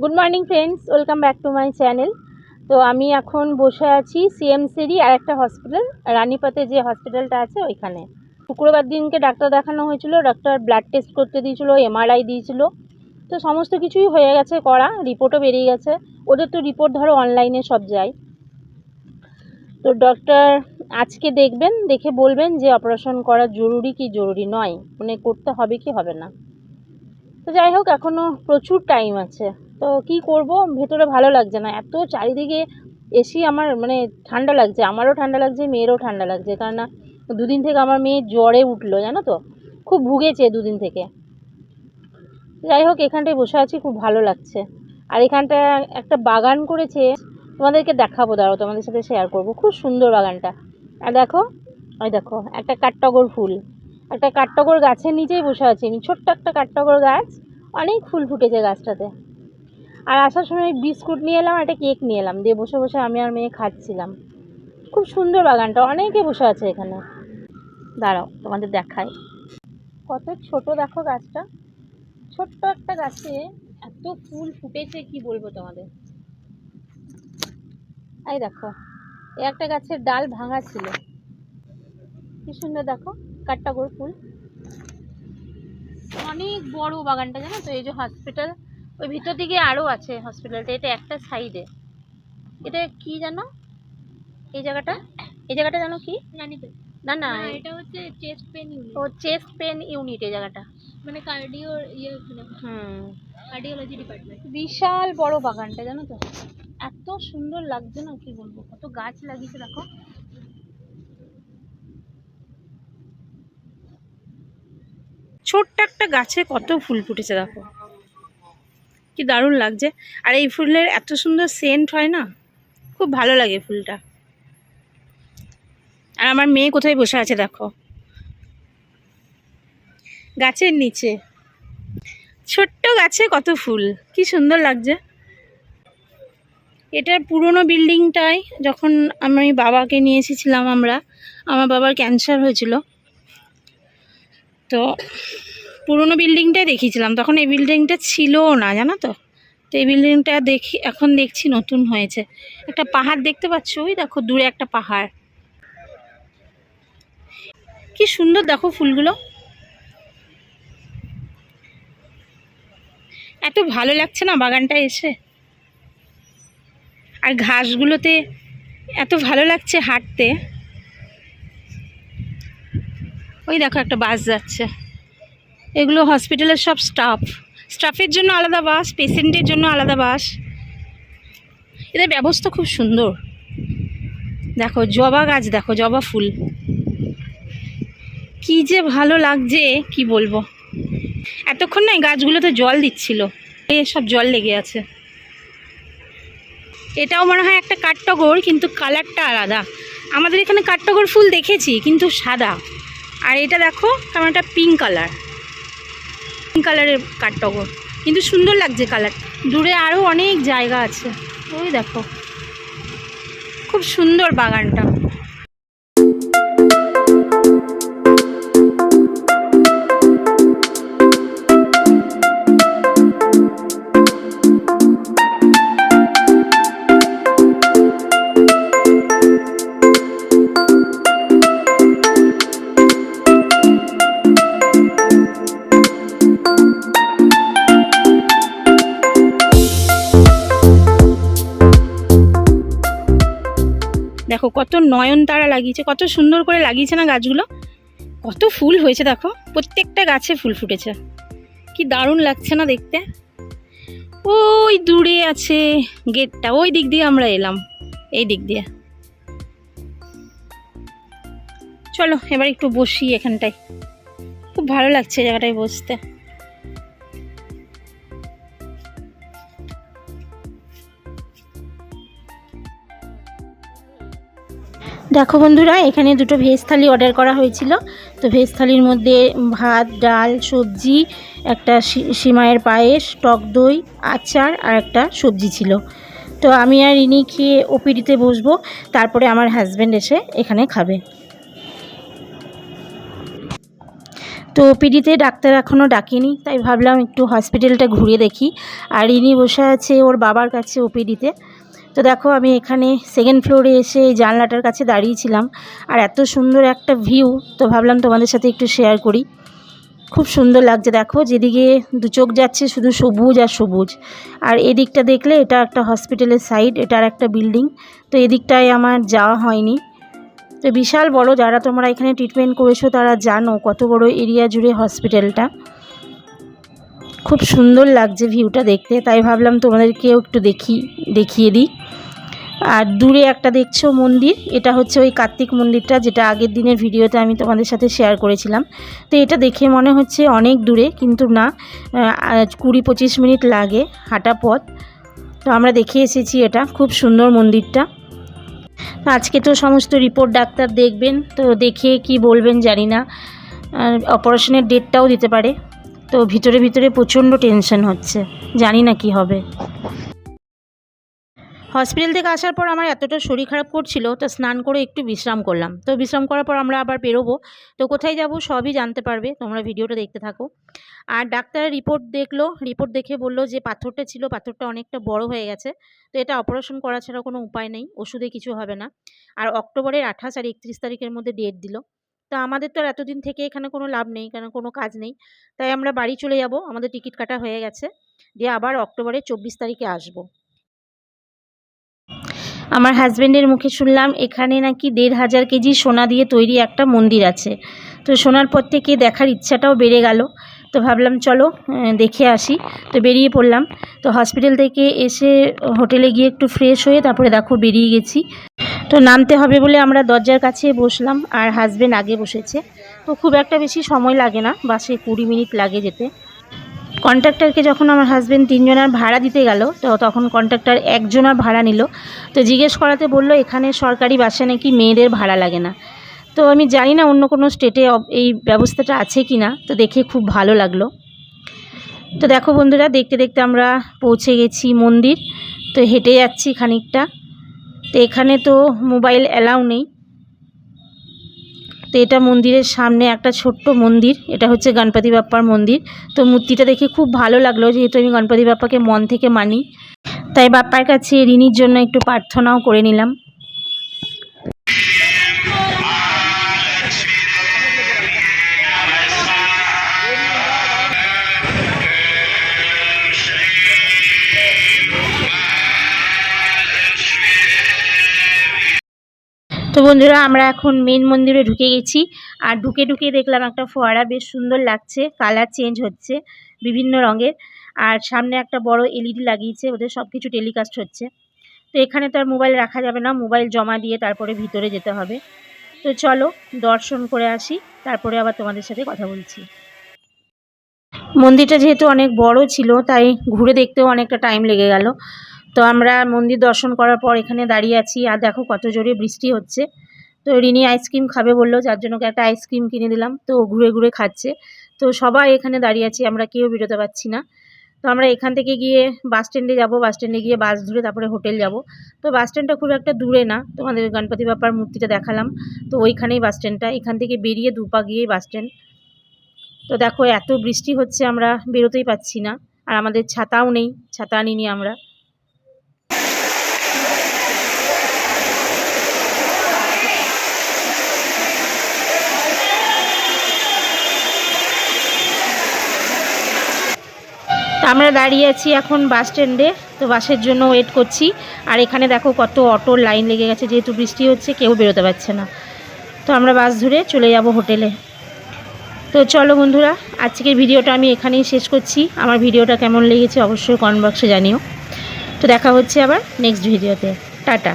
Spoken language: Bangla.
Good morning friends welcome back to my channel তো আমি এখন বসে আছি সিএমসিরই আর একটা হসপিটাল রানীপাতে যে হসপিটালটা আছে ওইখানে। শুক্রবার দিনকে ডাক্তার দেখানো হয়েছিল ডাক্তার ব্লাড টেস্ট করতে দিয়েছিল এমআরআই দিয়েছিল। তো সমস্ত কিছুই হয়ে গেছে করা রিপোর্টও বেরিয়ে গেছে। ওদের তো রিপোর্ট ধরো অনলাইনে সব যায়। তো ডক্টর আজকে দেখবেন, দেখে বলবেন যে অপারেশন করা জরুরি কি জরুরি নয়। মানে করতে হবে কি হবে না। তো যাই হোক এখনও প্রচুর টাইম আছে। তো কি করব? ভেতরে ভালো লাগছে না। এত চারিদিকে এসি আমার মানে ঠান্ডা লাগছে। আমারও ঠান্ডা লাগছে, মেয়েরও ঠান্ডা লাগছে। কারণ না দুদিন থেকে আমার মেয়ে জ্বরে উঠল, জানো তো? খুব ভুগেছে দুদিন থেকে। যাই হোক, এখানটায় বসে আছি, খুব ভালো লাগছে। আর এখানটা একটা বাগান করেছে, তোমাদেরকে দেখাবো, দাঁড়াও, তোমাদের সাথে শেয়ার করব। খুব সুন্দর বাগানটা। আর দেখো, ওই দেখো, একটা কাঠটগর ফুল। একটা কাঠটগর গাছের নিচেই বসে আছি আমি। ছোট্ট একটা কাঠটগর গাছ, অনেক ফুল ফুটেছে গাছটাতে। আর আসার সময় বিস্কুট নিয়ে এলাম একটা কেক নিয়ে এলাম। দিয়ে বসে বসে আমি আর মেয়ে খাচ্ছিলাম। খুব সুন্দর বাগানটা, অনেকে বসে আছে এখানে। দাঁড়াও, তোমাদের দেখাই। কত ছোট দেখো গাছটা। ছোট্ট একটা গাছে এত ফুল ফুটেছে, কি বলব তোমাদের? এই দেখো, এই একটা গাছের ডাল ভাঙা ছিল। কি সুন্দর দেখো কাঠটাগর ফুল। অনেক বড় বাগানটা, জানো তো? এই যে হসপিটাল ওই ভিতর দিকে আরও আছে হসপিটালটা এটা একটা সাইডে এটা কি জানো? এই জায়গাটা? এই জায়গাটা জানো কি? রানীপেট না না। না এটা হচ্ছে চেস্ট পেন ইউনিট ও চেস্ট পেন ইউনিট এই জায়গাটা। মানে কার্ডিও ইয়ে মানে হুম। কার্ডিওলজি ডিপার্টমেন্ট বিশাল বড় বাগানটা জানো তো? এত সুন্দর লাগছে না কি বলব? কত গাছ লাগিয়েছে দেখো। ছোট্ট একটা গাছে কত ফুল ফুটেছে দেখো। কি দারুণ লাগছে। আর এই ফুলের এত সুন্দর সেন্ট হয় না? খুব ভালো লাগে ফুলটা। আর আমার মেয়ে কোথায় বসে আছে দেখো। গাছের নিচে। ছোট্ট গাছে কত ফুল, কি সুন্দর লাগছে। এটার পুরনো বিল্ডিংটায় যখন আমি বাবাকে নিয়ে এসেছিলাম আমরা, আমার বাবার ক্যান্সার হয়েছিল। তো পুরনো বিল্ডিংটাই দেখিয়েছিলাম। তখন এই বিল্ডিংটা ছিলও না, জানো তো? তো এই বিল্ডিংটা দেখি, এখন দেখছি নতুন হয়েছে। একটা পাহাড় দেখতে পাচ্ছ? ওই দেখো, দূরে একটা পাহাড়। কি সুন্দর, দেখো ফুলগুলো। এত ভালো লাগছে না বাগানটা এসে? আর ঘাসগুলোতে এত ভালো লাগছে হাঁটতে। ওই দেখো, একটা বাস যাচ্ছে। এগুলো হসপিটালের সব স্টাফ স্টাফের জন্য আলাদা বাস পেশেন্টের জন্য আলাদা বাস। এদের ব্যবস্থা খুব সুন্দর। দেখো, জবা গাছ, দেখো, জবা ফুল। কি যে ভালো লাগছে, কি বলব? এতক্ষণ না এই গাছগুলোতে জল দিচ্ছিল। এ সব জল লেগে আছে। এটাও মনে হয় একটা কাঠটগর, কিন্তু কালারটা আলাদা। আমাদের এখানে কাঠটগর ফুল দেখেছি, কিন্তু সাদা। আর এটা দেখো, কেমন একটা পিঙ্ক কালার কালারের কাঠটগর। কিন্তু সুন্দর লাগছে কালার দূরে আরও অনেক জায়গা আছে। ওই দেখো। খুব সুন্দর বাগানটা। দেখো, কত নয়নতারা লাগিয়েছে, কত সুন্দর করে লাগিয়েছে না গাছগুলো? কত ফুল হয়েছে দেখো, প্রত্যেকটা গাছে ফুল ফুটেছে। কি দারুণ লাগছে না দেখতে? ওই দূরে আছে গেটটা, ওই দিক দিয়ে আমরা এলাম, এই দিক দিয়ে। চলো, এবার একটু বসি এখানটায়। খুব ভালো লাগছে জায়গাটায় বসতে। দেখো বন্ধুরা, এখানে দুটো ভেজ থালি অর্ডার করা হয়েছিল। তো ভেজ থালির মধ্যে ভাত, ডাল, সবজি, একটা সি- সিমাইয়ের পায়েস, টক দই, আচার আর একটা সবজি ছিল। তো আমি আর ইনি খেয়ে ওপিডিতে বসবো, তারপরে আমার হাজব্যান্ড এসে এখানে খাবে। তো ওপিডিতে ডাক্তার এখনও ডাকেনি, তাই ভাবলাম একটু হসপিটালটা ঘুরে দেখি। আর ইনি বসে আছে ওর বাবার কাছে ওপিডিতে। তো দেখো, আমি এখানে সেকেন্ড ফ্লোরে এসে এই জানলাটার কাছে দাঁড়িয়েছিলাম আর এত সুন্দর একটা ভিউ তো ভাবলাম তোমাদের সাথে একটু শেয়ার করি। খুব সুন্দর লাগছে, দেখো, যেদিকে দু চোখ যাচ্ছে শুধু সবুজ আর সবুজ। আর এদিকটা দেখলে এটা একটা হসপিটালের সাইড এটার একটা বিল্ডিং তো এদিকটায় আমার যাওয়া হয়নি। তো বিশাল বড়, যারা তোমরা এখানে ট্রিটমেন্ট করেছ তারা জানো কত বড় এরিয়া জুড়ে হসপিটালটা খুব সুন্দর লাগছে ভিউটা দেখতে, তাই ভাবলাম তোমাদেরকেও একটু দেখি, দেখিয়ে দিই। আর দূরে একটা দেখছ মন্দির, এটা হচ্ছে ওই কার্তিক মন্দিরটা, যেটা আগের দিনের ভিডিওতে আমি তোমাদের সাথে শেয়ার করেছিলাম। তো এটা দেখে মনে হচ্ছে অনেক দূরে, কিন্তু না কুড়ি পঁচিশ মিনিট লাগে হাঁটা পথ। তো আমরা দেখে এসেছি এটা, খুব সুন্দর মন্দিরটা। আজকে তো সমস্ত রিপোর্ট ডাক্তার দেখবেন, তো দেখে কি বলবেন জানি না। অপারেশনের ডেটটাও দিতে পারে। তো ভিতরে ভিতরে প্রচণ্ড টেনশন হচ্ছে। জানি না কি হবে। হসপিটাল থেকে আসার পর আমার এতটা শরীর খারাপ করছিল, তো স্নান করে একটু বিশ্রাম করলাম। তো বিশ্রাম করার পর আমরা আবার বেরোবো। তো কোথায় যাব সবই জানতে পারবে, তোমরা ভিডিওটা দেখতে থাকো। আর ডাক্তার রিপোর্ট দেখল, রিপোর্ট দেখে বলল যে পাথরটা ছিল, পাথরটা অনেকটা বড় হয়ে গেছে। তো এটা অপারেশন করা ছাড়া কোনো উপায় নেই, ওষুধে কিছু হবে না। আর অক্টোবরের আঠাশ আর একত্রিশ তারিখের মধ্যে ডেট দিল। তা আমাদের তো আর এতদিন থেকে এখানে কোনো লাভ নেই কারণ কোনো কাজ নেই। তাই আমরা বাড়ি চলে যাব, আমাদের টিকিট কাটা হয়ে গেছে। দিয়ে আবার অক্টোবরের চব্বিশ তারিখে আসব। আমার হাজব্যান্ডের মুখে শুনলাম, এখানে নাকি দেড় হাজার কেজি সোনা দিয়ে তৈরি একটা মন্দির আছে। তো শোনার পর থেকে দেখার ইচ্ছাটাও বেড়ে গেল। তো ভাবলাম, চলো দেখে আসি। তো বেরিয়ে পড়লাম। তো হসপিটাল থেকে এসে হোটেলে গিয়ে একটু ফ্রেশ হয়ে তারপরে দেখো বেরিয়ে গেছি। তো নামতে হবে বলে আমরা দরজার কাছে বসলাম আর হাজব্যান্ড আগে বসেছে। তো খুব একটা বেশি সময় লাগে না, বাসে কুড়ি মিনিট লাগে যেতে। কন্ট্রাক্টরকে যখন আমার হাজব্যান্ড তিনজনের ভাড়া দিতে গেল, তো তখন কন্ট্রাক্টর একজনের ভাড়া নিল। তো জিজ্ঞেস করাতে বলল, এখানে সরকারি বাসে নাকি মেয়েদের ভাড়া লাগে না? তো আমি জানি না অন্য কোনো স্টেটে এই ব্যবস্থাটা আছে কি না তো দেখে খুব ভালো লাগল। তো দেখো বন্ধুরা, দেখতে দেখতে আমরা পৌঁছে গেছি মন্দির। তো হেঁটে যাচ্ছি খানিকটা। তো এখানে তো মোবাইল অ্যালাউ নেই। তো এটা মন্দিরের সামনে একটা ছোট্ট মন্দির, এটা হচ্ছে গণপতি বাপ্পার মন্দির। তো মূর্তিটা দেখে খুব ভালো লাগল, যেহেতু আমি গণপতি বাপ্পাকে মন থেকে মানি। তাই বাপ্পার কাছে ঋণীর জন্য একটু প্রার্থনাও করে নিলাম। বন্ধুরা, আমরা এখন মেন মন্দিরে ঢুকে গেছি। আর ঢুকে ঢুকে দেখলাম একটা ফোয়ারা, বেশ সুন্দর লাগছে কালার চেঞ্জ হচ্ছে বিভিন্ন রঙের। আর সামনে একটা বড় এলইডি লাগিয়েছে, ওদের সব কিছু টেলিকাস্ট হচ্ছে। তো এখানে তো আর মোবাইল রাখা যাবে না মোবাইল জমা দিয়ে তারপরে ভিতরে যেতে হবে। তো চলো, দর্শন করে আসি, তারপরে আবার তোমাদের সাথে কথা বলছি। মন্দিরটা যেহেতু অনেক বড় ছিল, তাই ঘুরে দেখতেও অনেকটা টাইম লেগে গেল। তো আমরা মন্দির দর্শন করার পর এখানে দাঁড়িয়ে আছি। আর দেখো কত জোরে বৃষ্টি হচ্ছে। তো রিনি আইসক্রিম খাবে বলল, যার জন্য একটা আইসক্রিম কিনে দিলাম। তো ঘুরে ঘুরে খাচ্ছে। তো সবাই এখানে দাঁড়িয়ে আছি, আমরা কেউ বেরোতে পারছি না। তো আমরা এখান থেকে গিয়ে বাস স্ট্যান্ডে যাব। বাস স্ট্যান্ডে গিয়ে বাস ধরে তারপরে হোটেল যাব। তো বাস স্ট্যান্ডটা খুব একটা দূরে না। তোমাদের গণপতি বাপ্পার মূর্তিটা দেখালাম। তো ওইখানেই বাস স্ট্যান্ডটা এখান থেকে বেরিয়ে দুপা গিয়েই বাস স্ট্যান্ড তো দেখো, এত বৃষ্টি হচ্ছে, আমরা বেরোতেই পাচ্ছি না। আর আমাদের ছাতাও নেই। ছাতা আনিনি আমরা। আমরা দাঁড়িয়ে আছি এখন বাস স্ট্যান্ডে, তো বাসের জন্য ওয়েট করছি। আর এখানে দেখো কত অটোর লাইন লেগে গেছে, যেহেতু বৃষ্টি হচ্ছে, কেউ বেরোতে পারছে না। তো আমরা বাস ধরে চলে যাব হোটেলে তো চলো বন্ধুরা, আজকের ভিডিওটা আমি এখানেই শেষ করছি। আমার ভিডিওটা কেমন লেগেছে অবশ্যই কমেন্ট বক্সে জানিও। তো দেখা হচ্ছে আবার নেক্সট ভিডিওতে টাটা।